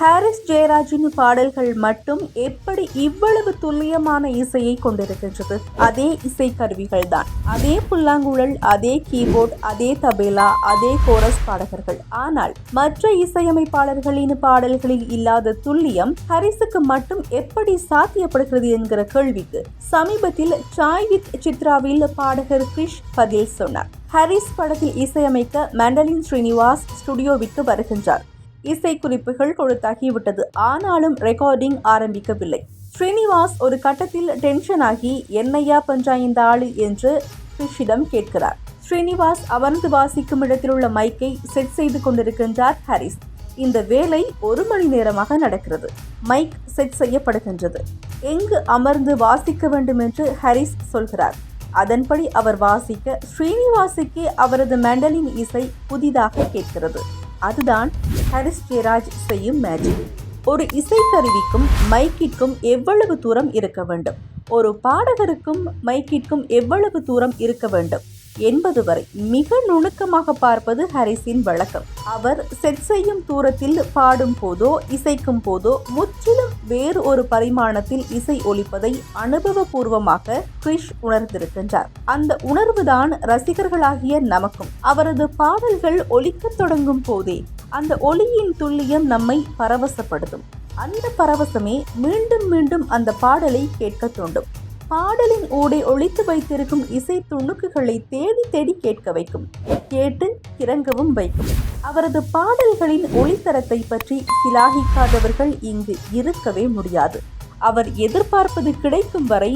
Harris ஜெயராஜின் பாடல்கள் மட்டும் எப்படி இவ்வளவு துல்லியமான இசையை கொண்டிருக்கின்றது? அதே இசை கருவிகள் தான். அதே புல்லாங்குழல் அதே கீபோர்ட் அதே தபேலா அதே கோரஸ் பாடகர்கள். ஆனால் மற்ற இசையமைப்பாளர்களின் பாடல்களில் இல்லாத துல்லியம் ஹரிஸுக்கு மட்டும் எப்படி சாத்தியப்படுகிறது என்கிற கேள்விக்கு சமீபத்தில் சாய் வித் சித்ராவில் பாடகர் கிரிஷ் பதில் சொன்னார். ஹரிஸ் படத்தில் இசையமைக்க மண்டலின் ஸ்ரீனிவாஸ் ஸ்டுடியோவிற்கு வருகின்றார். இசை குறிப்புகள் கொடுத்தாகிவிட்டது ஆனாலும் ரெக்கார்டிங் ஆரம்பிக்கவில்லை. ஸ்ரீனிவாஸ் ஒரு கட்டத்தில் டென்ஷன் ஆகி என்னையா பஞ்சா இந்த ஆளு? என்று கிரிஷிடம் கேட்கிறார். ஸ்ரீனிவாஸ் அமர்ந்து வாசிக்கும் இடத்தில் உள்ள மைக்கை செட் செய்து கொண்டிருக்கின்றார் ஹாரிஸ். இந்த வேலை ஒரு மணி நேரமாக நடக்கிறது. மைக் செட் செய்யப்படுகின்றது. எங்கு அமர்ந்து வாசிக்க வேண்டும் என்று ஹாரிஸ் சொல்கிறார். அதன்படி அவர் வாசிக்க ஸ்ரீனிவாசுக்கே அவரது மெண்டலின் இசை புதிதாக கேட்கிறது. அதுதான் ஹரிஸ் ஜெயராஜ் செய்யும் மேஜிக் ஒரு இசைக்கருவிக்கும் மைக்கிற்கும் எவ்வளவு தூரம் இருக்க வேண்டும்? ஒரு பாடகருக்கும் மைக்கிற்கும் எவ்வளவு தூரம் இருக்க வேண்டும்? என்பது வரை. மிக நுணுக்கமாக பார்ப்பது ஹரிஸின் வழக்கம். அவர் செட் செய்யும் தூரத்தில் பாடும் போதோ இசைக்கும் போதோ முற்றிலும் வேறு ஒரு பரிமாணத்தில் இசை ஒலிப்பதை அனுபவபூர்வமாக கிரிஷ் உணர்ந்திருக்கின்றார். அந்த உணர்வுதான் ரசிகர்களாகிய நமக்கும். அவரது பாடல்கள் ஒலிக்கத் தொடங்கும் போதே அந்த ஒளியின் துல்லியம் நம்மை பரவசப்படுத்தும். அந்த பரவசமே மீண்டும் மீண்டும் அந்த பாடலை கேட்க தூண்டும். பாடலின் ஊடே ஒழித்து வைத்திருக்கும் இசை துணுக்குகளை தேடி தேடி கேட்க வைக்கும். கேட்டு கிறங்கவும் வைக்கும். அவரது பாடல்களின் ஒளித்தரத்தை பற்றி சிலாகிக்காதவர்கள் இங்கு இருக்கவே முடியாது. அவர் எதிர்பார்ப்பது கிடைக்கும் வரை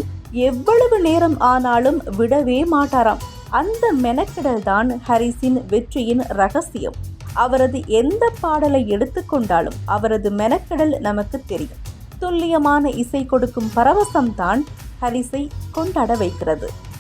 எவ்வளவு நேரம் ஆனாலும் விடவே மாட்டாராம். அந்த மெனக்கிடல் தான் ஹரிஸின் வெற்றியின் ரகசியம். அவரது எந்த பாடலை எடுத்துக்கொண்டாலும் அவரது மெனக்கடல் நமக்கு தெரியும். துல்லியமான இசை கொடுக்கும் பரவசம்தான் ஹரிஸை கொண்டாட வைக்கிறது.